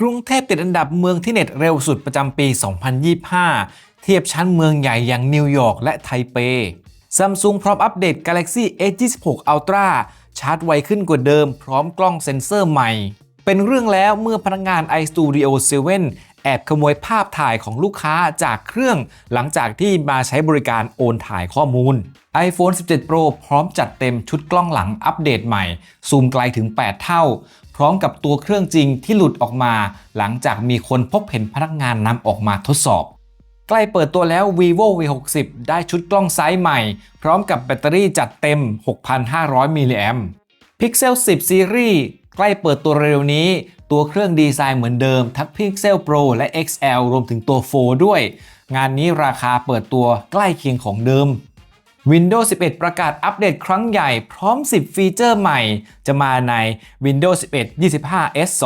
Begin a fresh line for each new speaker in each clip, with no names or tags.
กรุงเทพติดอันดับเมืองที่เน็ตเร็วสุดประจำปี 2025 เทียบชั้นเมืองใหญ่อย่างนิวยอร์กและไทเป Samsung พร้อมอัปเดต Galaxy S26 Ultra ชาร์จไวขึ้นกว่าเดิมพร้อมกล้องเซ็นเซอร์ใหม่ เป็นเรื่องแล้วเมื่อพนักงาน iStudio 7 แอบขโมยภาพถ่ายของลูกค้าจากเครื่อง หลังจากที่มาใช้บริการโอนถ่ายข้อมูล iPhone 17 Pro พร้อมจัดเต็มชุดกล้องหลังอัปเดตใหม่ ซูมไกลถึง 8 เท่า พร้อมกับตัวเครื่องจริงที่หลุดออกมา หลังจากมีคนพบเห็นพนักงานนำออกมาทดสอบ ใกล้เปิดตัวแล้ว vivo v60 ได้ชุดกล้องไซส์ใหม่ พร้อมกับแบตเตอรี่จัดเต็ม 6,500 มิลลิแอม Pixel 10 Series ใกล้เปิดตัวเร็วนี้ ตัวเครื่องดีไซน์เหมือนเดิม ทั้ง Pixel Pro และ XL รวมถึงตัว 4 ด้วย งานนี้ราคาเปิดตัวใกล้เคียงของเดิม Windows 11 ประกาศอัปเดตครั้งใหญ่พร้อม 10 ฟีเจอร์ใหม่ จะมาใน Windows 11 25 S2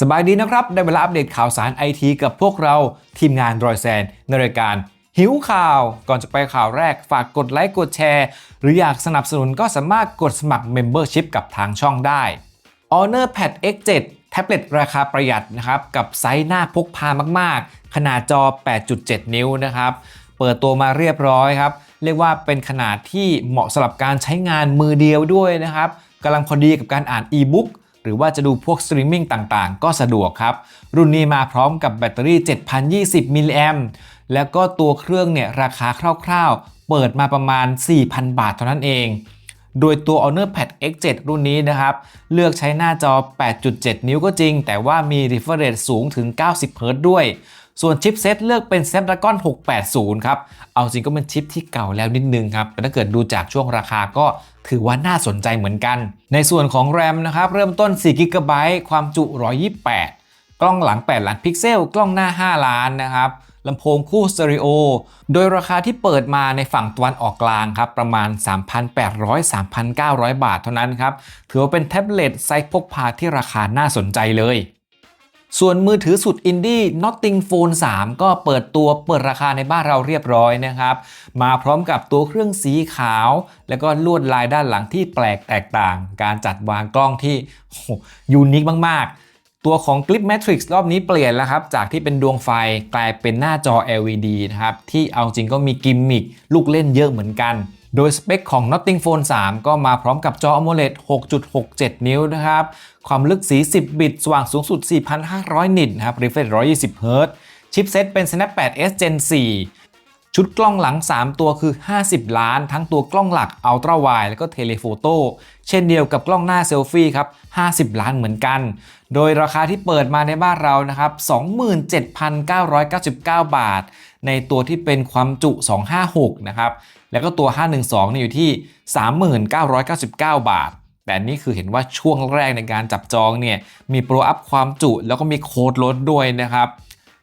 สบายดีนะครับ ได้เวลาอัปเดตข่าวสารไอทีกับพวกเราทีมงานรอยแซนในรายการหิวข่าว ก่อนจะไปข่าวแรกฝากกดไลค์กดแชร์ หรืออยากสนับสนุนก็สามารถกดสมัคร Membership กับทางช่องได้ Honor Pad X7 แท็บเล็ตราคาประหยัดนะครับ กับไซส์หน้าพกพามาก ๆ ขนาดจอ 8.7 นิ้วนะครับ เปิดตัวมาเรียบร้อยครับ เรียกว่าเป็นขนาดที่เหมาะสำหรับการใช้งานมือเดียวด้วยนะครับกำลังพอดีกับการอ่านอีบุ๊กหรือว่าจะดูพวกสตรีมมิ่งต่างๆ ก็สะดวกครับ รุ่นนี้มาพร้อมกับแบตเตอรี่ 7,020 มิลลิแอมแล้วก็ตัวเครื่องเนี่ยราคาคร่าวๆ เปิดมาประมาณ 4,000 บาทเท่านั้นเอง โดยตัว Honor Pad X7 รุ่นนี้นะครับ เลือกใช้หน้าจอ 8.7 นิ้วก็จริง แต่ว่ามี refresh สูงถึง 90 Hz ด้วย ส่วนชิปเซตเลือกเป็น Snapdragon 680 ครับ เอาจริงก็เป็นชิปที่เก่าแล้วนิดนึงครับ แต่ถ้าเกิดดูจากช่วงราคาก็ถือว่าน่าสนใจเหมือนกัน ในส่วนของ RAM นะครับ เริ่มต้น 4 g b ความจุ 128 กล้องหลัง 8 ล้านพิกเซล กล้องหน้า 5 ล้านนะครับลำโพงคู่สเตอริโอ โดยราคาที่เปิดมาในฝั่งตะวันออกกลางครับ ประมาณ 3,800-3,900 บาทเท่านั้นครับ ถือว่าเป็นแท็บเล็ตไซส์พกพาที่ราคาน่าสนใจเลย ส่วนมือถือสุดอินดี้ Notting Phone 3 ก็เปิดตัวเปิดราคาในบ้านเราเรียบร้อยนะครับ มาพร้อมกับตัวเครื่องสีขาว แล้วก็ลวดลายด้านหลังที่แปลกแตกต่าง การจัดวางกล้องที่ยูนิคมากๆ ตัวของ Clip Matrix รอบนี้เปลี่ยนแล้วครับ จากที่เป็นดวงไฟกลายเป็นหน้าจอ LED นะครับ ที่เอาจริงก็มีกิมมิคลูกเล่นเยอะเหมือนกัน โดยสเปคของ Notting Phone 3 ก็มาพร้อมกับจอ AMOLED 6.67 นิ้วนะครับ ความลึกสี10บิต สว่างสูงสุด 4,500 นิตนะครับ refresh 120 Hz ชิปเซตเป็น Snap 8s Gen 4 ชุดกล้องหลัง 3 ตัวคือ 50 ล้าน ทั้งตัวกล้องหลัก Ultra Wide แล้วก็ Telephoto เช่นเดียวกับกล้องหน้าเซลฟี่ครับ 50 ล้านเหมือนกัน โดยราคาที่เปิดมาในบ้านเรานะครับ 27,999 บาท ในตัวที่เป็นความจุ 256 นะครับ แล้วก็ตัว 512เนี่ยอยู่ที่ 3999 บาท แต่นี่คือเห็นว่าช่วงแรกในการจับจองเนี่ยมีโปรอัพความจุแล้วก็มีโค้ดลดด้วยนะครับ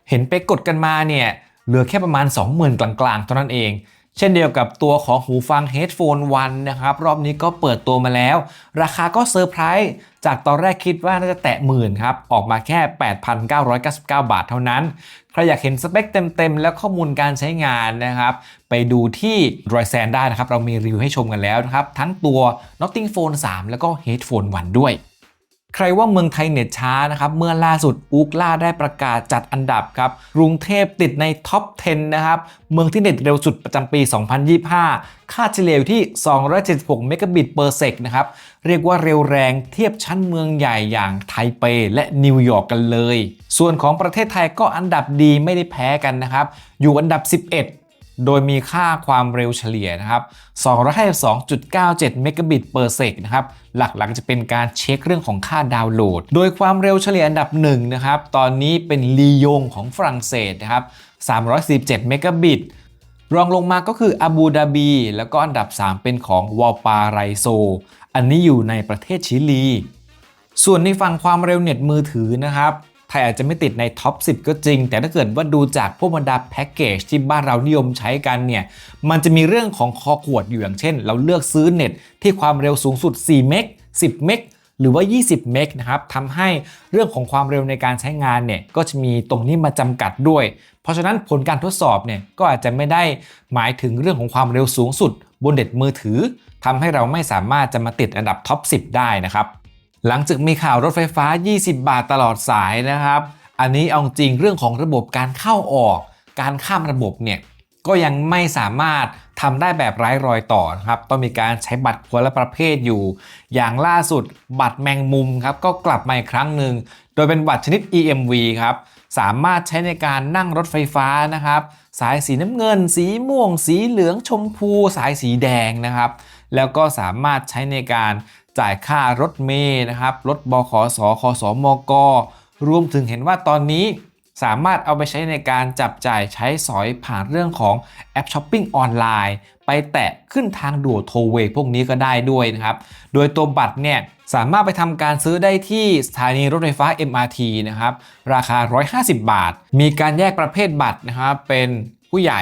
เห็นไปกดกันมาเนี่ยเหลือแค่ประมาณ 20,000 กลางๆ เท่านั้นเอง เช่นเดียวกับตัวของหูฟัง Headphone 1 นะครับ รอบนี้ก็เปิดตัวมาแล้ว ราคาก็เซอร์ไพรส์จากตอนแรกคิดว่าน่าจะแตะหมื่นครับ ออกมาแค่ 8,999 บาทเท่านั้น ใครอยากเห็นสเปคเต็มๆ และข้อมูลการใช้งานนะครับ ไปดูที่ r o y s a n ได้นะครับ เรามีรีวิวให้ชมกันแล้วนะครับ ทั้งตัว Notting Phone 3 แล้วก็ Headphone 1 ด้วย ใครว่าเมืองไทยเน็ตช้านะครับเมื่อล่าสุดอูกล่าได้ประกาศจัดอันดับครับกรุงเทพติดในท็อป 10 นะครับเมืองที่เน็ตเร็วสุดประจำปี 2025 ค่าเฉลี่ยอยู่ที่ 276 เมกะบิตเปอร์เซกนะครับเรียกว่าเร็วแรงเทียบชั้นเมืองใหญ่อย่างไทเปและนิวยอร์กกันเลย ส่วนของประเทศไทยก็อันดับดีไม่ได้แพ้กันนะครับอยู่อันดับ 11 โดยมีค่าความเร็วเฉลี่ยนะครับ 252.97 เมกะบิตเปอร์เซกนะครับ หลักๆจะเป็นการเช็คเรื่องของค่าดาวน์โหลด โดยความเร็วเฉลี่ยอันดับ1นะครับ ตอนนี้เป็นลียงของฝรั่งเศสนะครับ 347 เมกะบิตรองลงมาก็คืออาบูดาบี แล้วก็อันดับ 3 เป็นของวอลปาไรโซ อันนี้อยู่ในประเทศชิลี ส่วนในฝั่งความเร็วเน็ตมือถือนะครับ ไทยอาจจะไม่ติดในท็อป 10 ก็จริง แต่ถ้าเกิดว่าดูจากพวกบรรดาแพ็กเกจที่บ้านเรานิยมใช้กันเนี่ย มันจะมีเรื่องของคอขวดอยู่อย่างเช่น เราเลือกซื้อเน็ตที่ความเร็วสูงสุด 4 เมก 10 เมกหรือว่า 20 เมกนะครับทำให้เรื่องของความเร็วในการใช้งานเนี่ยก็จะมีตรงนี้มาจำกัดด้วย เพราะฉะนั้นผลการทดสอบเนี่ยก็อาจจะไม่ได้หมายถึงเรื่องของความเร็วสูงสุด บนเน็ตมือถือทำให้เราไม่สามารถจะมาติดอันดับท็อป 10 ได้นะครับ หลังจากมีข่าวรถไฟฟ้า 20 บาทตลอดสายนะครับ อันนี้เอาจริงเรื่องของระบบการเข้าออก การข้ามระบบเนี่ยก็ยังไม่สามารถทำได้แบบไร้รอยต่อครับ ต้องมีการใช้บัตรคนละประเภทอยู่ อย่างล่าสุดบัตรแมงมุมครับก็กลับมาอีกครั้งหนึ่ง โดยเป็นบัตรชนิด EMV ครับ สามารถใช้ในการนั่งรถไฟฟ้านะครับ สายสีน้ำเงิน สีม่วง สีเหลืองชมพู สายสีแดงนะครับ แล้วก็สามารถใช้ในการ จ่ายค่ารถเมย์นะครับรถบขสคสมก รวมถึงเห็นว่าตอนนี้สามารถเอาไปใช้ในการจับจ่ายใช้สอยผ่านเรื่องของแอปช้อปปิ้งออนไลน์ ไปแตะขึ้นทางด่วนโทเวพวกนี้ก็ได้ด้วยนะครับ โดยตัวบัตรเนี่ยสามารถไปทำการซื้อได้ที่สถานีรถไฟฟ้า MRT นะครับ ราคา 150 บาท มีการแยกประเภทบัตรนะครับเป็นผู้ใหญ่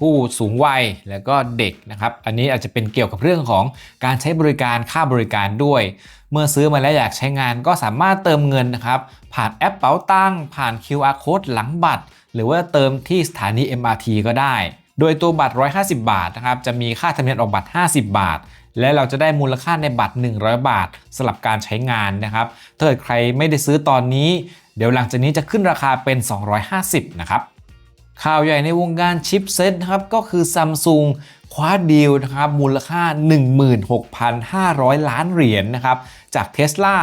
ผู้สูงวัยแล้วก็เด็กนะครับ อันนี้อาจจะเป็นเกี่ยวกับเรื่องของการใช้บริการค่าบริการด้วย เมื่อซื้อมาแล้วอยากใช้งานก็สามารถเติมเงินนะครับ ผ่านแอปเป๋าตังผ่าน QR code หลังบัตร หรือว่าเติมที่สถานี MRT ก็ได้ โดยตัวบัตร 150 บาทนะครับจะมีค่าธรรมเนียมออกบัตร 50 บาท และเราจะได้มูลค่าในบัตร 100 บาทสำหรับการใช้งานนะครับถ้าเกิดใครไม่ได้ซื้อตอนนี้ เดี๋ยวหลังจากนี้จะขึ้นราคาเป็น 250 นะครับ ข่าวใหญ่ในวงการชิปเซ็ตนะครับก็คือ Samsung คว้าดีลนะครับมูลค่า 16,500 ล้านเหรียญนนะครับจาก Tesla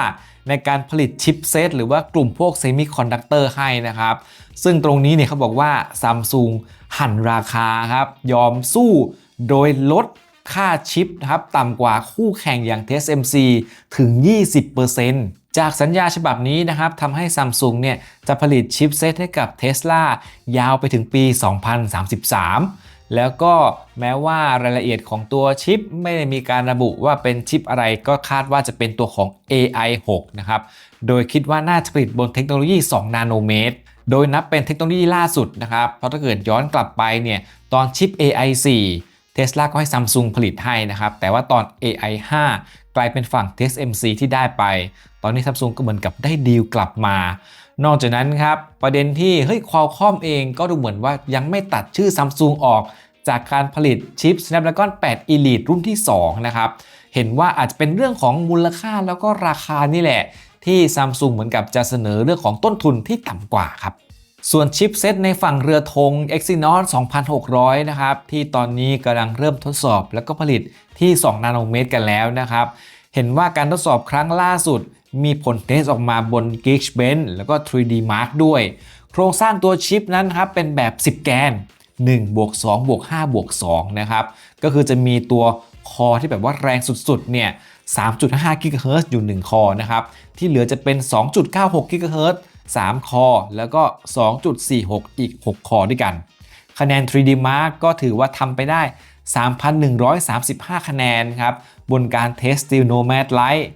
ในการผลิตชิปเซตหรือว่ากลุ่มพวกเซมิคอนดักเตอร์ให้นะครับ ซึ่งตรงนี้เนี่ยเขาบอกว่า Samsung หั่นราคาครับยอมสู้โดยลดค่าชิปนะครับต่ำกว่าคู่แข่งอย่าง TSMC ถึง 20% จากสัญญาฉบับนี้นะครับทำให้ Samsung เนี่ยจะผลิตชิปเซตให้กับ Tesla ยาวไปถึงปี 2033 แล้วก็แม้ว่ารายละเอียดของตัวชิปไม่ได้มีการระบุว่าเป็นชิปอะไรก็คาดว่าจะเป็นตัวของ AI 6 นะครับ โดยคิดว่าน่าจะผลิตบนเทคโนโลยี 2 นาโนเมตร โดยนับเป็นเทคโนโลยีล่าสุดนะครับ เพราะถ้าเกิดย้อนกลับไปเนี่ยตอนชิป AI 4 เท sla ก็ให้ Samsung ผลิตให้นะครับ แต่ว่าตอน AI 5 กลายเป็นฝั่ง TSMC ที่ได้ไป ตอนนี้ Samsung ก็เหมือนกับได้ดีลกลับมา นอกจากนั้นครับ ประเด็นที่เฮ้ย Qualcomm เองก็ดูเหมือนว่ายังไม่ตัดชื่อ Samsung ออก จากการผลิตชิป Snapdragon 8 Elite รุ่นที่ 2 นะครับ เห็นว่าอาจจะเป็นเรื่องของมูลค่าแล้วก็ราคานี่แหละ ที่ Samsung เหมือนกับจะเสนอเรื่องของต้นทุนที่ต่ำกว่าครับ ส่วนชิปเซตในฝั่งเรือธง Exynos 2600 นะครับ ที่ตอนนี้กำลังเริ่มทดสอบแล้วก็ผลิตที่ 2 นาโนเมตรกันแล้วนะครับ เห็นว่าการทดสอบครั้งล่าสุด มีผลเทสออกมาบน Geekbench แล้วก็ 3D Mark ด้วย โครงสร้างตัวชิปนั้นครับ เป็นแบบ 10 แกน1บวก2บวก5บวก2นะครับ ก็คือจะมีตัวคอที่แบบว่าแรงสุดๆ เนี่ย 3.5กิกะเฮิรตซ์อยู่ 1 คอนะครับ ที่เหลือจะเป็น 2.96กิกะเฮิรตซ์ 3 คอ แล้วก็ 2.46 อีก 6 คอด้วยกัน คะแนน 3D Mark ก็ถือว่าทำไปได้ 3,135 คะแนนครับ บนการเทส Steel Nomad Lite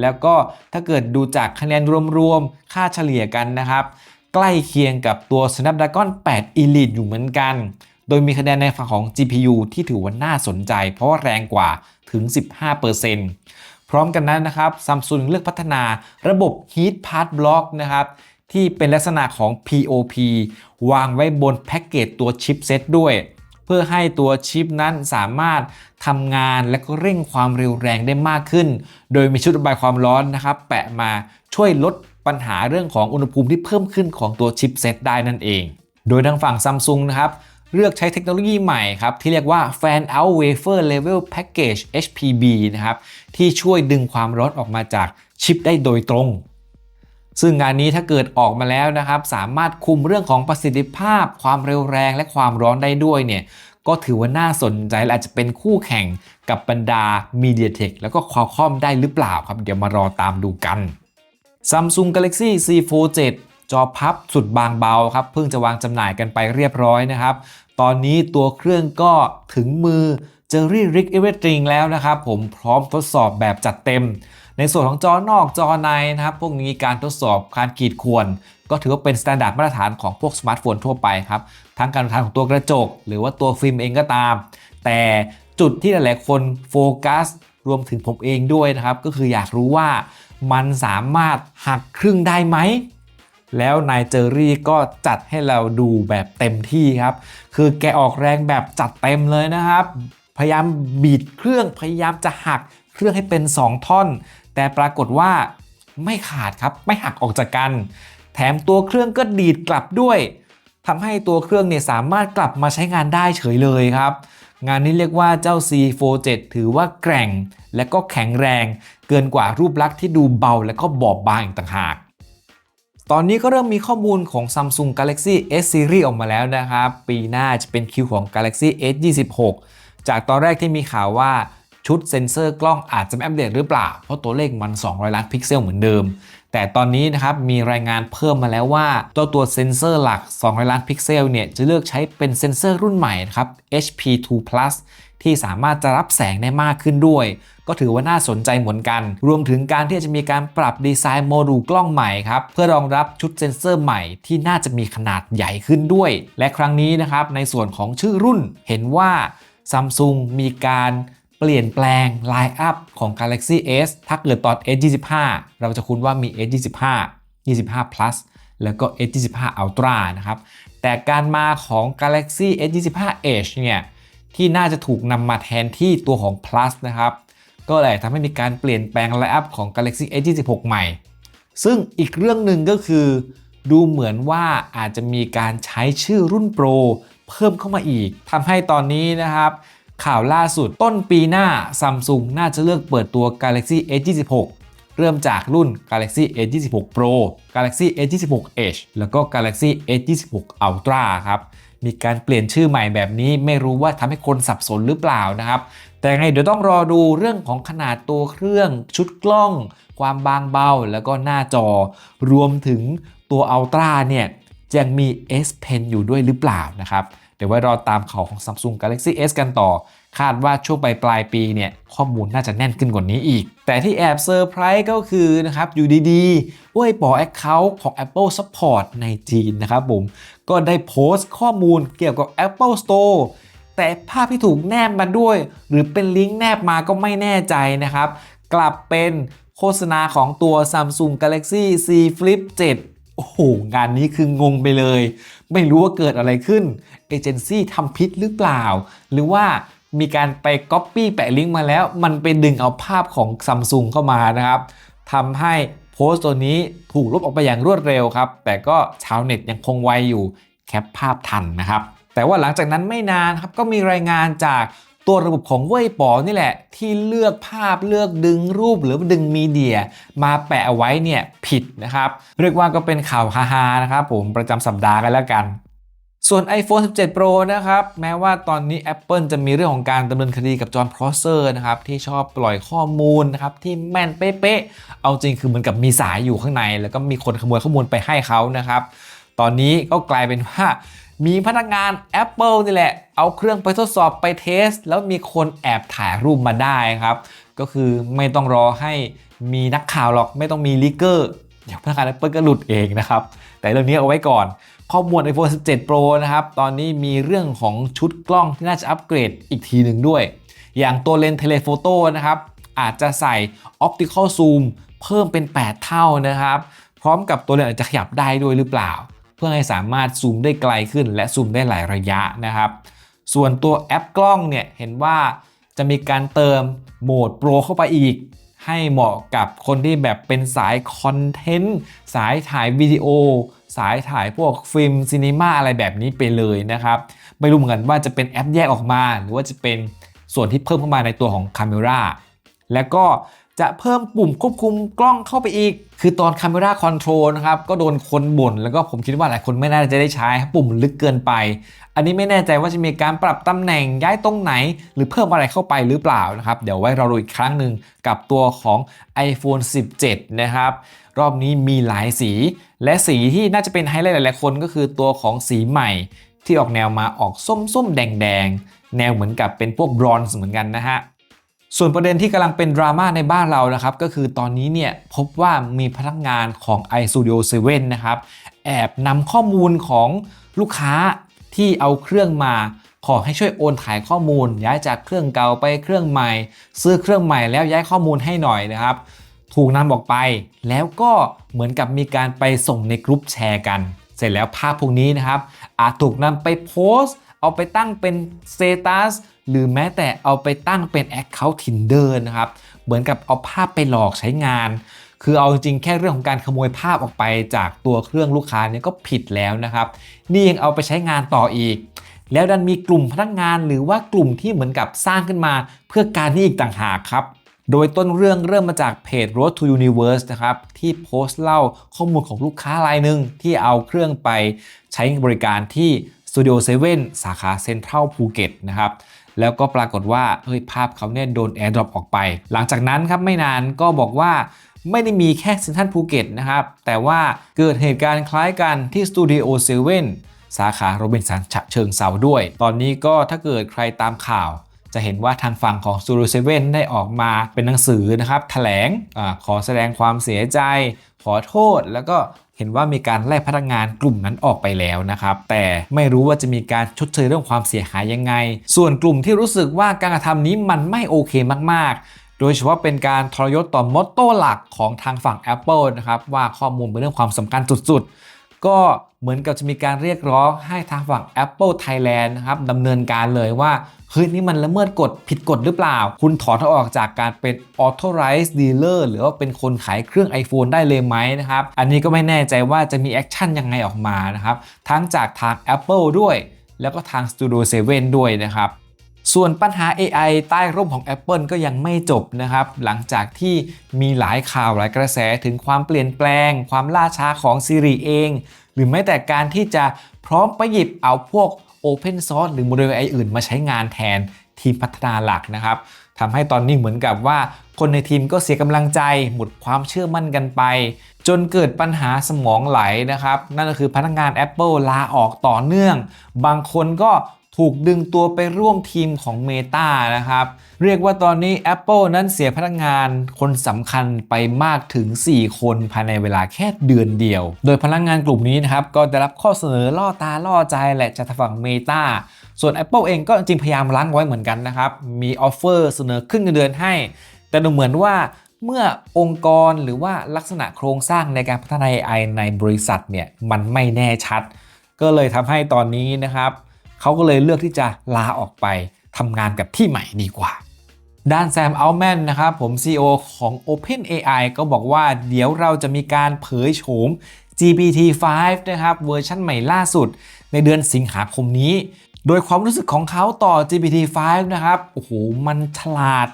แล้วก็ถ้าเกิดดูจากคะแนนรวมๆ ค่าเฉลี่ยกันนะครับ ใกล้เคียงกับตัว Snapdragon 8 Elite อยู่เหมือนกัน โดยมีคะแนนในฝั่งของ GPU ที่ถือว่าน่าสนใจ เพราะว่าแรงกว่าถึง 15%พร้อมกันนั้นนะครับ Samsung เลือกพัฒนาระบบ Heat Path Block นะครับ ที่เป็นลักษณะของ POP วางไว้บนแพ็กเกจตัวชิปเซตด้วย เพื่อให้ตัวชิปนั้นสามารถทำงานและก็เร่งความเร็วแรงได้มากขึ้น โดยมีชุดระบายความร้อนนะครับ แปะมาช่วยลดปัญหาเรื่องของอุณหภูมิที่เพิ่มขึ้นของตัวชิปเซตได้นั่นเอง โดยทางฝั่ง Samsung นะครับเลือกใช้เทคโนโลยีใหม่ครับ ที่เรียกว่า Fan Out Wafer Level Package HPB นะครับ ที่ช่วยดึงความร้อนออกมาจากชิปได้โดยตรง ซึ่งงานนี้ถ้าเกิดออกมาแล้วนะครับ สามารถคุมเรื่องของประสิทธิภาพ ความเร็วแรงและความร้อนได้ด้วยเนี่ยก็ถือว่าน่าสนใจและอาจจะเป็นคู่แข่งกับบรรดา MediaTek แล้วก็ Qualcomm ได้หรือเปล่าครับ เดี๋ยวมารอตามดูกัน Samsung Galaxy C Fold 7 จอพับสุดบางเบาครับ เพิ่งจะวางจำหน่ายกันไปเรียบร้อยนะครับ ตอนนี้ตัวเครื่องก็ถึงมือเจอรี่ริกเอเวอร์ตริงแล้วนะครับ ผมพร้อมทดสอบแบบจัดเต็ม ในส่วนของจอนอกจอในนะครับพวกนี้การทดสอบการขีดข่วนก็ถือว่าเป็นมาตรฐานมาตรฐานของพวกสมาร์ทโฟนทั่วไปครับทั้งการทำงานของตัวกระจก หรือว่าตัวฟิล์มเองก็ตาม แต่จุดที่หลายๆคนโฟกัสรวมถึงผมเองด้วยนะครับ ก็คืออยากรู้ว่ามันสามารถหักครึ่งได้ไหม แล้วนายเจอรี่ก็จัดให้เราดูแบบเต็มที่ครับ คือแกออกแรงแบบจัดเต็มเลยนะครับ พยายามบีดเครื่องพยายามจะหักเครื่องให้เป็น 2 ท่อน แต่ปรากฏว่าไม่ขาดครับไม่หักออกจากกัน แถมตัวเครื่องก็ดีดกลับด้วยทำให้ตัวเครื่องเนี่ยสามารถกลับมาใช้งานได้เฉยเลยครับ งานนี้เรียกว่าเจ้า C47 ถือว่าแกร่ง และก็แข็งแรง เกินกว่ารูปลักษณ์ที่ดูเบาและก็บอบบางอีกต่างหาก ตอนนี้ก็เริ่มมีข้อมูลของ Samsung Galaxy S Series ออกมาแล้วนะครับ ปีหน้าจะเป็นคิวของ Galaxy S26 จากตอนแรกที่มีข่าวว่า ชุดเซ็นเซอร์กล้องอาจจะไม่อัปเดตหรือเปล่า เพราะตัวเลขมัน 200 ล้านพิกเซลเหมือนเดิม แต่ตอนนี้นะครับมีรายงานเพิ่มมาแล้วว่าตัวตัวเซ็นเซอร์หลัก 200 ล้านพิกเซลเนี่ยจะเลือกใช้เป็นเซ็นเซอร์รุ่นใหม่นะครับ HP2 Plus ที่สามารถจะรับแสงได้มากขึ้นด้วย ก็ถือว่าน่าสนใจเหมือนกัน รวมถึงการที่จะมีการปรับดีไซน์โมดูลกล้องใหม่ครับ เพื่อรองรับชุดเซ็นเซอร์ใหม่ที่น่าจะมีขนาดใหญ่ขึ้นด้วย และครั้งนี้นะครับในส่วนของชื่อรุ่นเห็นว่า Samsung มีการ เปลี่ยนแปลงไลน์อัพของ Galaxy S ถ้าเกิดตอน S25 เราจะคุ้นว่ามี S25 25 plus แล้วก็ S25 Ultra นะครับ แต่การมาของ Galaxy S25 Edge เนี่ยที่น่าจะถูกนำมาแทนที่ตัวของ Plus นะครับ ก็เลยทำให้มีการเปลี่ยนแปลงไลน์อัพของ Galaxy S26 ใหม่ ซึ่งอีกเรื่องหนึ่งก็คือ ดูเหมือนว่าอาจจะมีการใช้ชื่อรุ่นโปรเพิ่มเข้ามาอีกทำให้ตอนนี้นะครับ ข่าวล่าสุดต้นปีหน้า Samsung น่าจะเลือกเปิดตัว Galaxy S26 เริ่มจากรุ่น Galaxy S26 Pro Galaxy S26 Edge แล้วก็ Galaxy S26 Ultra ครับ มีการเปลี่ยนชื่อใหม่แบบนี้ไม่รู้ว่าทำให้คนสับสนหรือเปล่านะครับ แต่ไงเดี๋ยวต้องรอดูเรื่องของขนาดตัวเครื่องชุดกล้อง ความบางเบา แล้วก็หน้าจอ รวมถึงตัว Ultra เนี่ยยังมี S Pen อยู่ด้วยหรือเปล่านะครับ เดี๋ยวไว้รอตามข่าวของ Samsung Galaxy S กันต่อ คาดว่าช่วงปลายปลายปีเนี่ยข้อมูลน่าจะแน่นขึ้นกว่านี้อีก แต่ที่แอบเซอร์ไพรส์ก็คือนะครับอยู่ดีๆเว้ยปอ Account ของ Apple Support ในจีนนะครับผม ก็ได้โพสต์ข้อมูลเกี่ยวกับ Apple Store แต่ภาพที่ถูกแนบมาด้วย หรือเป็นลิงก์แนบมาก็ไม่แน่ใจนะครับ กลับเป็นโฆษณาของตัว Samsung Galaxy Z Flip 7 โอ้โห งานนี้คืองงไปเลย ไม่รู้ว่าเกิดอะไรขึ้น เอเจนซี่ทำพิษหรือเปล่า หรือว่ามีการไปก๊อปปี้แปะลิงก์มาแล้ว มันไปดึงเอาภาพของ Samsung เข้ามานะครับทำให้โพสต์ตัวนี้ถูกลบออกไปอย่างรวดเร็วครับ แต่ก็ชาวเน็ตยังคงไวอยู่แคปภาพทันนะครับ แต่ว่าหลังจากนั้นไม่นานครับก็มีรายงานจาก ตัวระบบของเว่ยป๋อนี่แหละ ที่เลือกภาพเลือกดึงรูปหรือดึงมีเดีย มาแปะเอาไว้เนี่ยผิดนะครับเรียกว่าก็เป็นข่าวฮาๆนะครับผมประจำสัปดาห์กันแล้วกันส่วน iPhone 17 Pro นะครับ แม้ว่าตอนนี้ Apple จะมีเรื่องของการดำเนินคดีกับจอห์นพรอสเซอร์นะครับ ที่ชอบปล่อยข้อมูลนะครับ ที่แม่นเป๊ะๆ เอาจริงคือเหมือนกับมีสายอยู่ข้างใน แล้วก็มีคนขโมยข้อมูลไปให้เขานะครับ ตอนนี้ก็กลายเป็นว่า มีพนักงาน Apple นี่แหละ เอาเครื่องไปทดสอบไปเทส แล้วมีคนแอบถ่ายรูปมาได้ครับ ก็คือไม่ต้องรอให้มีนักข่าวหรอกไม่ต้องมีลีกเกอร์เดี๋ยวพนักงาน Apple ก็หลุดเองนะครับ แต่เรื่องนี้เอาไว้ก่อน ข้อมูล iPhone 17 Pro นะครับ ตอนนี้มีเรื่องของชุดกล้องที่น่าจะอัปเกรดอีกทีหนึ่งด้วย อย่างตัวเลนส์เทเลโฟโต้นะครับอาจจะใส่ Optical Zoom เพิ่มเป็น 8 เท่านะครับ พร้อมกับตัวเลนส์อาจจะขยับได้ด้วยหรือเปล่า เพื่อให้สามารถซูมได้ไกลขึ้น และซูมได้หลายระยะนะครับ ส่วนตัวแอปกล้องเนี่ยเห็นว่าจะมีการเติมโหมดโปรเข้าไปอีก ให้เหมาะกับคนที่แบบเป็นสายคอนเทนต์สายถ่ายวิดีโอ สายถ่ายพวกฟิล์มซีนีมาอะไรแบบนี้ไปเลยนะครับ ไม่รู้เหมือนกันว่าจะเป็นแอปแยกออกมา หรือว่าจะเป็นส่วนที่เพิ่มเข้ามาในตัวของ Camera แล้วก็ จะเพิ่มปุ่มควบคุมกล้องเข้าไปอีก คือตอน Camera Control นะครับ ก็โดนคนบ่นแล้วก็ผมคิดว่าหลายคนไม่น่าจะได้ใช้ปุ่มลึกเกินไป อันนี้ไม่แน่ใจว่าจะมีการปรับตำแหน่งย้ายตรงไหน หรือเพิ่มอะไรเข้าไปหรือเปล่านะครับ เดี๋ยวไว้เราดูอีกครั้งหนึ่งกับตัวของ iPhone 17 นะครับ รอบนี้มีหลายสี และสีที่น่าจะเป็นไฮไลท์หลายๆคนก็คือตัวของสีใหม่ ที่ออกแนวมาออกส้มๆแดงๆแนวเหมือนกับเป็นพวกบรอนซ์เหมือนกันนะฮะ ส่วนประเด็นที่กำลังเป็นดราม่าในบ้านเรานะครับ ก็คือตอนนี้เนี่ยพบว่ามีพนักงานของ iStudio 7 นะครับ แอบนำข้อมูลของลูกค้าที่เอาเครื่องมา ขอให้ช่วยโอนถ่ายข้อมูล ย้ายจากเครื่องเก่าไปเครื่องใหม่ ซื้อเครื่องใหม่แล้วย้ายข้อมูลให้หน่อยนะครับ ถูกนำออกไป แล้วก็เหมือนกับมีการไปส่งในกลุ่มแชร์กัน เสร็จแล้วภาพพวกนี้นะครับ อาจถูกนำไปโพสต์ เอาไปตั้งเป็นสเตตัส หรือแม้แต่เอาไปตั้งเป็น Account Tinder นะครับ เหมือนกับเอาภาพไปหลอกใช้งาน คือเอาจริงแค่เรื่องของการขโมยภาพออกไปจากตัวเครื่องลูกค้าเนี่ยก็ผิดแล้วนะครับ นี่ยังเอาไปใช้งานต่ออีก แล้วดันมีกลุ่มพนักงานหรือว่ากลุ่มที่เหมือนกับสร้างขึ้นมา เพื่อการนี้อีกต่างหากครับโดยต้นเรื่องเริ่มมาจากเพจ Road to Universe นะครับ ที่โพสต์เล่าข้อมูลของลูกค้ารายหนึ่งที่เอาเครื่องไปใช้บริการที่ Studio 7 สาขาเซ็นทรัลภูเก็ตนะครับ แล้วก็ปรากฏว่าเฮ้ยภาพเขาเนี่ยโดน AirDrop ออกไป หลังจากนั้นครับไม่นานก็บอกว่าไม่ได้มีแค่เซ็นทรัลภูเก็ตนะครับ แต่ว่าเกิดเหตุการณ์คล้ายกันที่ Studio 7สาขาโรบินสันฉะเชิงเซาด้วย ตอนนี้ก็ถ้าเกิดใครตามข่าว จะเห็นว่าทางฝั่งของ Studio 7ได้ออกมาเป็นหนังสือนะครับแถลงอขอแสดงความเสียใจ อโทษ แล้วก็เห็นว่ามีการไล่พนักงานกลุ่มนั้นออกไปแล้วนะครับ แต่ไม่รู้ว่าจะมีการชดเชยเรื่องความเสียหายยังไง ส่วนกลุ่มที่รู้สึกว่าการกระทำนี้มันไม่โอเคมากๆ โดยเฉพาะเป็นการทรยศต่อมอตโต้หลักของทางฝั่ง Apple นะครับว่าข้อมูลเป็นเรื่องความสำคัญสุดๆ ก็เหมือนกับจะมีการเรียกร้องให้ทางฝั่ง Apple Thailand นะครับดำเนินการเลยว่า เฮ้ย นี่มันละเมิดกฎผิดกฎหรือเปล่า คุณถอนเขาออกจากการเป็น authorized dealer หรือว่าเป็นคนขายเครื่อง iPhone ได้เลยไหมนะครับ อันนี้ก็ไม่แน่ใจว่าจะมีแอคชั่นยังไงออกมานะครับ ทั้งจากทาง Apple ด้วย แล้วก็ทาง Studio 7 ด้วยนะครับ ส่วนปัญหา AI ใต้ร่มของ Apple ก็ยังไม่จบนะครับ หลังจากที่มีหลายข่าวหลายกระแสถึงความเปลี่ยนแปลง ความล่าช้าของ Siri เอง หรือแม้แต่การที่จะพร้อมไปหยิบเอาพวก Open Source หรือโมเดล AI อื่นมาใช้งานแทนทีมพัฒนาหลักนะครับทำให้ตอนนี้เหมือนกับว่า คนในทีมก็เสียกำลังใจหมดความเชื่อมั่นกันไป จนเกิดปัญหาสมองไหลนะครับ นั่นก็คือพนักงาน Apple ลาออกต่อเนื่อง บางคนก็ ถูกดึงตัวไปร่วมทีมของ Meta นะครับ เรียกว่าตอนนี้ Apple นั้นเสียพนักงานคนสำคัญไปมากถึง 4 คนภายในเวลาแค่เดือนเดียว โดยพนักงานกลุ่มนี้นะครับ ก็ได้รับข้อเสนอล่อตาล่อใจแหละจากฝั่ง Meta ส่วน Apple เองก็จริงพยายามล้างไว้เหมือนกันนะครับ มีออฟเฟอร์เสนอขึ้นเงินเดือนให้ แต่ดูเหมือนว่าเมื่อองค์กรหรือว่าลักษณะโครงสร้างในการพัฒนา AI ในบริษัทเนี่ยมันไม่แน่ชัด ก็เลยทำให้ตอนนี้นะครับ เขาก็เลยเลือกที่จะลาออกไปทำงานกับที่ใหม่ดีกว่า ด้านแซมอัลแมนนะครับผม CEO ของ OpenAI ก็บอกว่าเดี๋ยวเราจะมีการเผยโฉม GPT-5 นะครับเวอร์ชันใหม่ล่าสุด ในเดือนสิงหาคมนี้ โดยความรู้สึกของเขาต่อ GPT-5 นะครับ โอ้โห มันฉลาด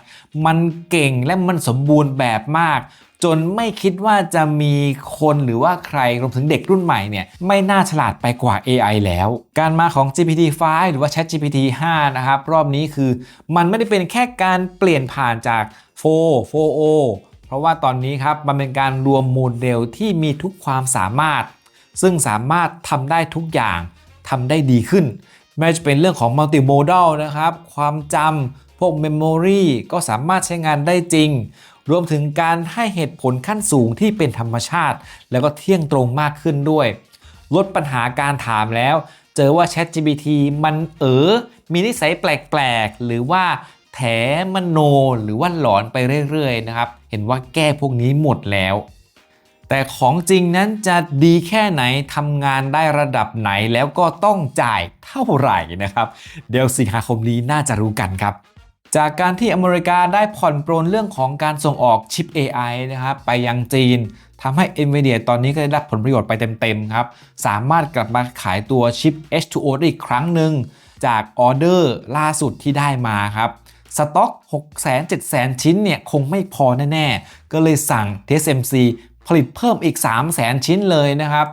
มันเก่งและมันสมบูรณ์แบบมาก จนไม่คิดว่าจะมีคนหรือว่าใครรวมถึงเด็กรุ่นใหม่เนี่ยไม่น่าฉลาดไปกว่า AI แล้ว การมาของ GPT-5 หรือว่า ChatGPT 5 นะครับ รอบนี้คือมันไม่ได้เป็นแค่การเปลี่ยนผ่านจาก 4 4o เพราะว่าตอนนี้ครับมันเป็นการรวมโมเดลที่มีทุกความสามารถ ซึ่งสามารถทำได้ทุกอย่างทำได้ดีขึ้น ไม่ว่าจะเป็นเรื่องของ multimodal นะครับ ความจำพวก memory ก็สามารถใช้งานได้จริง รวมถึงการให้เหตุผลขั้นสูงที่เป็นธรรมชาติ แล้วก็เที่ยงตรงมากขึ้นด้วย ลดปัญหาการถามแล้ว เจอว่า ChatGPT มันเออมีนิสัยแปลกๆ หรือว่าแถมโน หรือว่าหลอนไปเรื่อยๆนะครับ เห็นว่าแก้พวกนี้หมดแล้ว แต่ของจริงนั้นจะดีแค่ไหนทำงานได้ระดับไหนแล้วก็ต้องจ่ายเท่าไหร่นะครับ เดี๋ยวสิงหาคมนี้น่าจะรู้กันครับ จากการที่อเมริกาได้ผ่อนปรนเรื่องของการส่งออกชิป AI นะครับไปยังจีนทำให้ NVIDIA ตอนนี้ก็ได้รับผลประโยชน์ไปเต็มๆครับ สามารถกลับมาขายตัวชิป H2O ได้อีกครั้งหนึ่งจากออเดอร์ล่าสุดที่ได้มาครับสต็อก 6 7 0 0 0 0ชิ้นเนี่ยคงไม่พอแน่ ๆ ก็เลยสั่ง TSMC ผลิตเพิ่มอีก 3 0 0 0 0 0 ชิ้นเลยนะครับ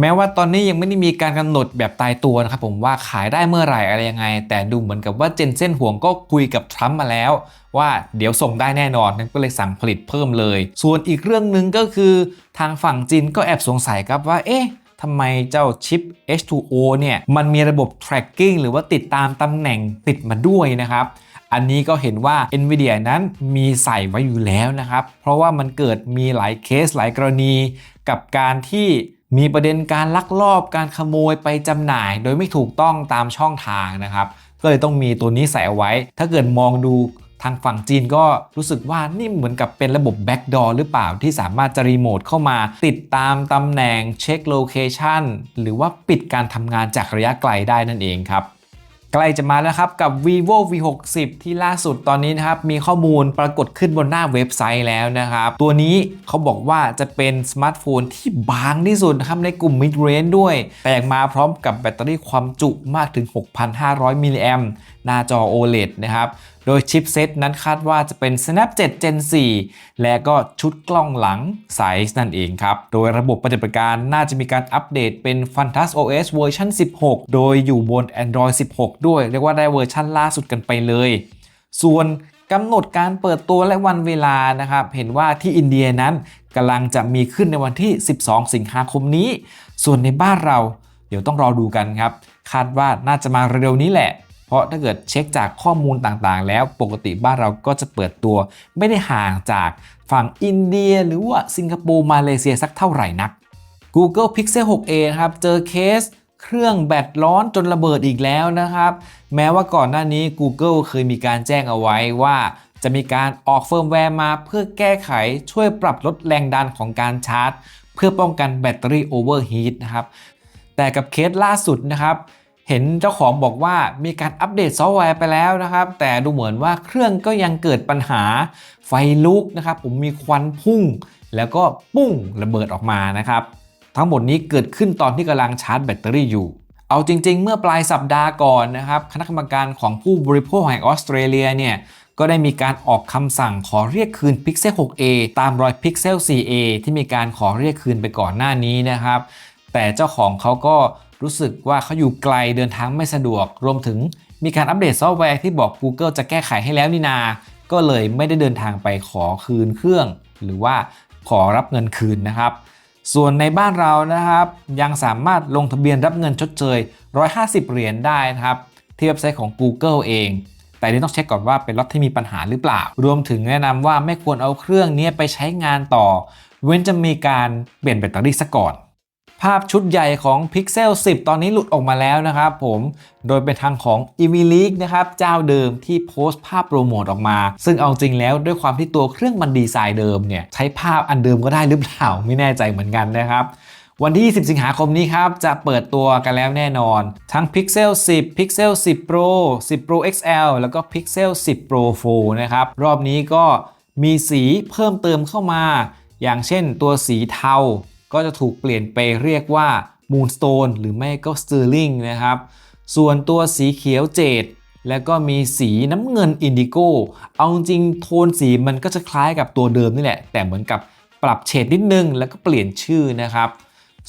แม้ว่าตอนนี้ยังไม่ได้มีการกำหนดแบบตายตัวนะครับผมว่าขายได้เมื่อไหร่อะไรยังไง แต่ดูเหมือนกับว่าเจนเซ่นห่วงก็คุยกับทรัมป์มาแล้ว ว่าเดี๋ยวส่งได้แน่นอนนั่นก็เลยสั่งผลิตเพิ่มเลย ส่วนอีกเรื่องหนึ่งก็คือทางฝั่งจีนก็แอบสงสัยครับว่า เอ๊ะทำไมเจ้าชิป H2O เนี่ยมันมีระบบ tracking หรือว่าติดตามตำแหน่งติดมาด้วยนะครับอันนี้ก็เห็นว่า NVIDIA นั้นมีใส่ไว้อยู่แล้วนะครับ เพราะว่ามันเกิดมีหลายเคสหลายกรณีกับการที่ มีประเด็นการลักลอบการขโมยไปจำหน่าย โดยไม่ถูกต้องตามช่องทางนะครับ ก็เลยต้องมีตัวนี้ใส่เอาไว้ ถ้าเกิดมองดูทางฝั่งจีนก็รู้สึกว่านี่เหมือนกับเป็นระบบแบ็กดอร์หรือเปล่าที่สามารถจะรีโมทเข้ามา ติดตามตำแหน่งเช็คโลเคชันหรือว่าปิดการทำงานจากระยะไกลได้นั่นเองครับ ใกล้จะมาแล้วครับกับ vivo v 6 0ที่ล่าสุดตอนนี้นะครับ มีข้อมูลปรากฏขึ้นบนหน้าเว็บไซต์แล้วนะครับ ตัวนี้เขาบอกว่าจะเป็นสมาร์ทโฟนที่บางที่สุดนะครับในกลุ่ม mid range ด้วย แต่งมาพร้อมกับแบตเตอรี่ความจุมากถึง 6,500 มิลลิแอมหน้าจอ OLED นะครับ โดยชิปเซตนั้นคาดว่าจะเป็น Snap 7 Gen 4 และก็ชุดกล้องหลังไซส์นั่นเองครับ โดยระบบปฏิบัติการน่าจะมีการอัปเดตเป็น Fantas OS เวอร์ชัน16 โดยอยู่บน Android 16 ด้วย เรียกว่าได้เวอร์ชันล่าสุดกันไปเลย ส่วนกำหนดการเปิดตัวและวันเวลานะครับ เห็นว่าที่อินเดียนั้นกำลังจะมีขึ้นในวันที่ 12 สิงหาคมนี้ ส่วนในบ้านเรา เดี๋ยวต้องรอดูกันครับ คาดว่าน่าจะมาเร็วนี้แหละ เพราะถ้าเกิดเช็คจากข้อมูลต่างๆ แล้วปกติบ้านเราก็จะเปิดตัว ไม่ได้ห่างจากฝั่งอินเดีย หรือว่าสิงคโปร์มาเลเซียสักเท่าไหร่นัก Google Pixel 6a นะครับเจอเคสเครื่องแบตร้อนจนระเบิดอีกแล้วนะครับ แม้ว่าก่อนหน้านี้ Google เคยมีการแจ้งเอาไว้ว่าจะมีการออกเฟิร์มแวร์มาเพื่อแก้ไขช่วยปรับลดแรงดันของการชาร์จ เพื่อป้องกันแบตเตอรี่โอเวอร์ฮีทนะครับ แต่กับเคสล่าสุดนะครับ เห็นเจ้าของบอกว่ามีการอัปเดตซอฟต์แวร์ไปแล้วนะครับ แต่ดูเหมือนว่าเครื่องก็ยังเกิดปัญหาไฟลุกนะครับ ผมมีควันพุ่ง แล้วก็ปุ้งระเบิดออกมานะครับ ทั้งหมดนี้เกิดขึ้นตอนที่กำลังชาร์จแบตเตอรี่อยู่เอาจริงๆ เมื่อปลายสัปดาห์ก่อนนะครับคณะกรรมการของผู้บริโภคแห่งออสเตรเลียเนี่ยก็ได้มีการออกคำสั่งขอเรียกคืน Pixel 6a ตามรอย Pixel 4a ที่มีการขอเรียกคืนไปก่อนหน้านี้นะครับ แต่เจ้าของเขาก็ รู้สึกว่าเขาอยู่ไกลเดินทางไม่สะดวก รวมถึงมีการอัปเดตซอฟต์แวร์ที่บอก Google จะแก้ไขให้แล้วนี่นา ก็เลยไม่ได้เดินทางไปขอคืนเครื่อง หรือว่าขอรับเงินคืนนะครับ ส่วนในบ้านเรานะครับ ยังสามารถลงทะเบียนรับเงินชดเชย 150 เหรียญได้นะครับ ที่เว็บไซต์ของ Google เอง แต่นี่ต้องเช็คก่อนว่าเป็นล็อตที่มีปัญหาหรือเปล่า รวมถึงแนะนำว่าไม่ควรเอาเครื่องนี้ไปใช้งานต่อ เว้นจะมีการเปลี่ยนแบตเตอรี่ซะก่อน ภาพชุดใหญ่ของ Pixel 10 ตอนนี้หลุดออกมาแล้วนะครับผมโดยเป็นทางของ e v l e a k นะครับ เจ้าเดิมที่โพสต์ภาพโปรโมทออกมา ซึ่งเอาจริงแล้วด้วยความที่ตัวเครื่องมันดีไซน์เดิมเนี่ย ใช้ภาพอันเดิมก็ได้หรือเปล่า ไม่แน่ใจเหมือนกันนะครับวันที่20สิงหาคมนี้ครับ จะเปิดตัวกันแล้วแน่นอน ทั้ง Pixel 10 Pixel 10 Pro 10 Pro XL แล้วก็ Pixel 10 Pro 4 นะครับ รอบนี้ก็มีสีเพิ่มเติมเข้ามา อย่างเช่นตัวสีเทา ก็จะถูกเปลี่ยนไปเรียกว่า Moonstone หรือไม่ก็ Sterling นะครับ ส่วนตัวสีเขียวเจดแล้วก็มีสีน้ำเงินอินดิโกเอาจริงโทนสีมันก็จะคล้ายกับตัวเดิมนี่แหละ แต่เหมือนกับปรับเฉดนิดนึง แล้วก็เปลี่ยนชื่อนะครับ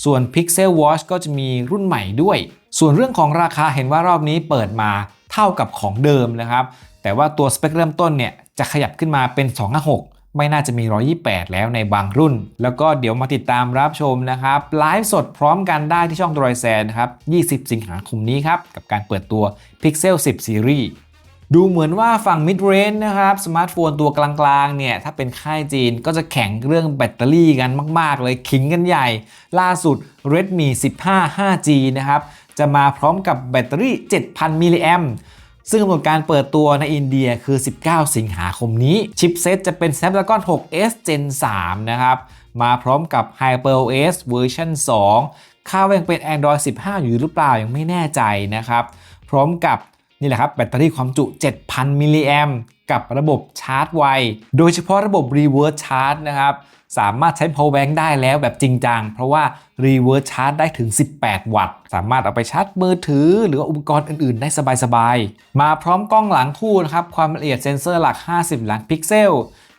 ส่วน Pixel Watch ก็จะมีรุ่นใหม่ด้วย ส่วนเรื่องของราคาเห็นว่ารอบนี้เปิดมาเท่ากับของเดิมนะครับ แต่ว่าตัวสเปคเริ่มต้นเนี่ยจะขยับขึ้นมาเป็น 256 ไม่น่าจะมี 128 แล้วในบางรุ่น แล้วก็เดี๋ยวมาติดตามรับชมนะครับ ไลฟ์สดพร้อมกันได้ที่ช่องดรอยแซนครับ 20 สิงหาคมนี้ครับ กับการเปิดตัว Pixel 10 Series ดูเหมือนว่าฝั่ง mid range นะครับ สมาร์ทโฟนตัวกลางๆ เนี่ย ถ้าเป็นค่ายจีนก็จะแข่งเรื่องแบตเตอรี่กันมาก ๆ เลยขิงกันใหญ่ ล่าสุด Redmi 15 5G นะครับ จะมาพร้อมกับแบตเตอรี่ 7,000 มิลลิแอม ซึ่งกำหนดการเปิดตัวในอินเดียคือ 19 สิงหาคมนี้ ชิปเซตจะเป็น Snapdragon 6S Gen 3 นะครับ มาพร้อมกับ HyperOS เวอร์ชัน2ค่ายังเป็น Android 15 อยู่หรือเปล่ายังไม่แน่ใจนะครับ พร้อมกับนี่แหละครับแบตเตอรี่ความจุ 7,000 มิลลิแอมกับระบบชาร์จไว โดยเฉพาะระบบ Reverse Charge นะครับ สามารถใช้ power bank ได้แล้วแบบจริงจัง เพราะว่า Reverse Charge ได้ถึง 18 วัตต์ สามารถเอาไปชาร์จมือถือ หรืออุปกรณ์อื่นๆ ได้สบายๆ มาพร้อมกล้องหลังคู่นะครับ ความละเอียดเซ็นเซอร์หลัก 50 ล้านพิกเซล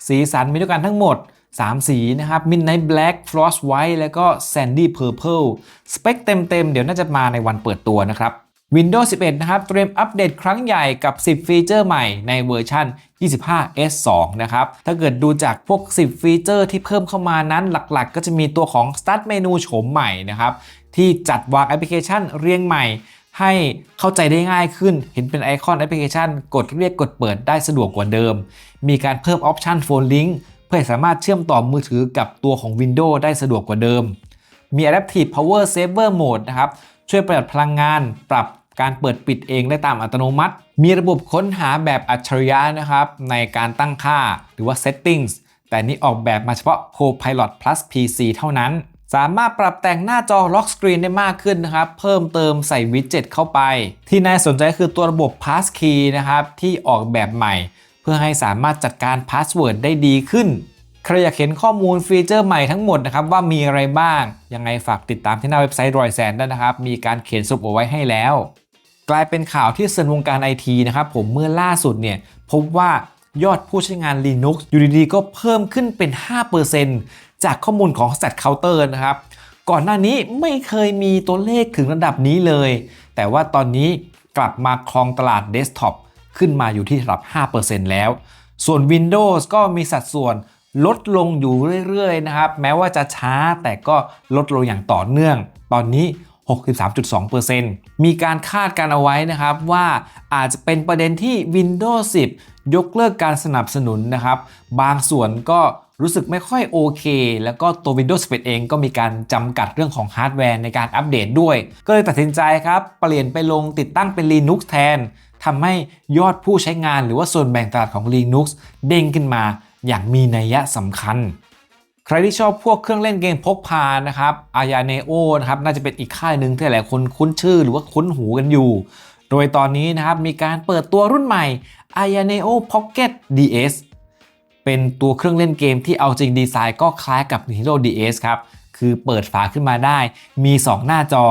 สีสันมีด้วยกันทั้งหมด 3 สีนะครับ Midnight Black Frost White แล้วก็ Sandy Purple สเปคเต็มๆ เดี๋ยวน่าจะมาในวันเปิดตัวนะครับ Windows 11 นะครับ เตรียมอัปเดตครั้งใหญ่กับ 10 ฟีเจอร์ใหม่ในเวอร์ชัน 25S2 นะครับ ถ้าเกิดดูจากพวก 10 ฟีเจอร์ที่เพิ่มเข้ามานั้นหลักๆ ก็จะมีตัวของ Start Menu โฉมใหม่นะครับ ที่จัดวางแอปพลิเคชันเรียงใหม่ให้เข้าใจได้ง่ายขึ้น เห็นเป็นไอคอนแอปพลิเคชัน กดเรียกกดเปิดได้สะดวกกว่าเดิม มีการเพิ่มออปชัน Phone Link เพื่อสามารถเชื่อมต่อมือถือกับตัวของ Windows ได้สะดวกกว่าเดิม มี Adaptive Power Saver Mode นะครับ ช่วยประหยัดพลังงาน ปรับ การเปิดปิดเองได้ตามอัตโนมัติ มีระบบค้นหาแบบอัจฉริยะนะครับ ในการตั้งค่าหรือว่า settings แต่นี้ออกแบบมาเฉพาะ Copilot Plus PC เท่านั้น สามารถปรับแต่งหน้าจอล็อกสกรีนได้มากขึ้นนะครับ เพิ่มเติมใส่วิดเจ็ตเข้าไป ที่น่าสนใจคือตัวระบบ Passkey นะครับ ที่ออกแบบใหม่ เพื่อให้สามารถจัดการพาสเวิร์ดได้ดีขึ้น ใครอยากเห็นข้อมูลฟีเจอร์ใหม่ทั้งหมดนะครับ ว่ามีอะไรบ้าง ยังไงฝากติดตามที่หน้าเว็บไซต์รอยแซนได้นะครับ มีการเขียนสรุปเอาไว้ให้แล้ว กลายเป็นข่าวที่เซินวงการไอทีนะครับผมเมื่อล่าสุดเนี่ยพบว่ายอดผู้ใช้งาน Linux อยู่ดีๆ ก็เพิ่มขึ้นเป็น 5%จากข้อมูลของ Stat Counter นะครับ ก่อนหน้านี้ไม่เคยมีตัวเลขถึงระดับนี้เลย แต่ว่าตอนนี้กลับมาครองตลาดเดสก์ท็อปขึ้นมาอยู่ที่ระดับ 5%แล้ว ส่วน Windows ก็มีสัดส่วนลดลงอยู่เรื่อยๆ นะครับ แม้ว่าจะช้าแต่ก็ลดลงอย่างต่อเนื่อง ตอนนี้ 63.2%มีการคาดการเอาไว้นะครับว่าอาจจะเป็นประเด็นที่ Windows 10 ยกเลิกการสนับสนุนนะครับ บางส่วนก็รู้สึกไม่ค่อยโอเค แล้วก็ตัว Windows 11 เองก็มีการจำกัดเรื่องของฮาร์ดแวร์ในการอัปเดตด้วย ก็เลยตัดสินใจครับ เปลี่ยนไปลงติดตั้งเป็น Linux แทนทำให้ยอดผู้ใช้งานหรือว่าส่วนแบ่งตลาดของ Linux เด้งขึ้นมาอย่างมีนัยสำคัญ ใครที่ชอบพวกเครื่องเล่นเกมพกพานะครับอายาเนโอนะครับน่าจะเป็นอีกค่ายหนึ่งที่หลายคนคุ้นชื่อหรือว่าคุ้นหูกันอยู่ โดยตอนนี้นะครับมีการเปิดตัวรุ่นใหม่ a y a n e o Pocket DS เป็นตัวเครื่องเล่นเกมที่เอาจริงดีไซน์ก็คล้ายกับ Nintendo DS ครับ คือเปิดฝาขึ้นมาได้ มี 2 หน้าจอ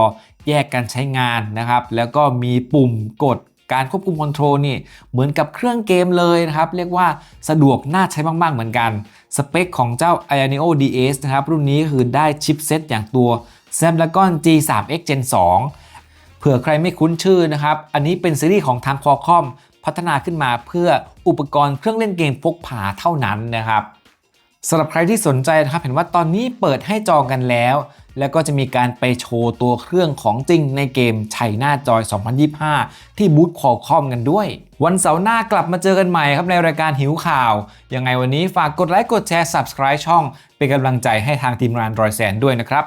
แยกกันใช้งานนะครับ แล้วก็มีปุ่มกด การควบคุมคอนโทรลนี่เหมือนกับเครื่องเกมเลยนะครับ เรียกว่าสะดวกน่าใช้มากๆเหมือนกัน สเปคของเจ้า i a n e o DS นะครับ รุ่นนี้คือได้ชิปเซตอย่างตัว Snapdragon G3X Gen 2 เผื่อใครไม่คุ้นชื่อนะครับ อันนี้เป็นซีรีส์ของทาง Qualcomm พัฒนาขึ้นมาเพื่ออุปกรณ์เครื่องเล่นเกมพกพาเท่านั้นนะครับสำหรับใครที่สนใจนะครับเห็นว่าตอนนี้เปิดให้จองกันแล้ว แล้วก็จะมีการไปโชว์ตัวเครื่องของจริงในเกมชัยหน้าจอย 2025 ที่บูธคอลคอมกันด้วย วันเสาร์หน้ากลับมาเจอกันใหม่ครับในรายการหิวข่าว ยังไงวันนี้ฝากกดไลค์กดแชร์ Subscribe ช่อง เป็นกำลังใจให้ทางทีมงานรอยแสนด้วยนะครับ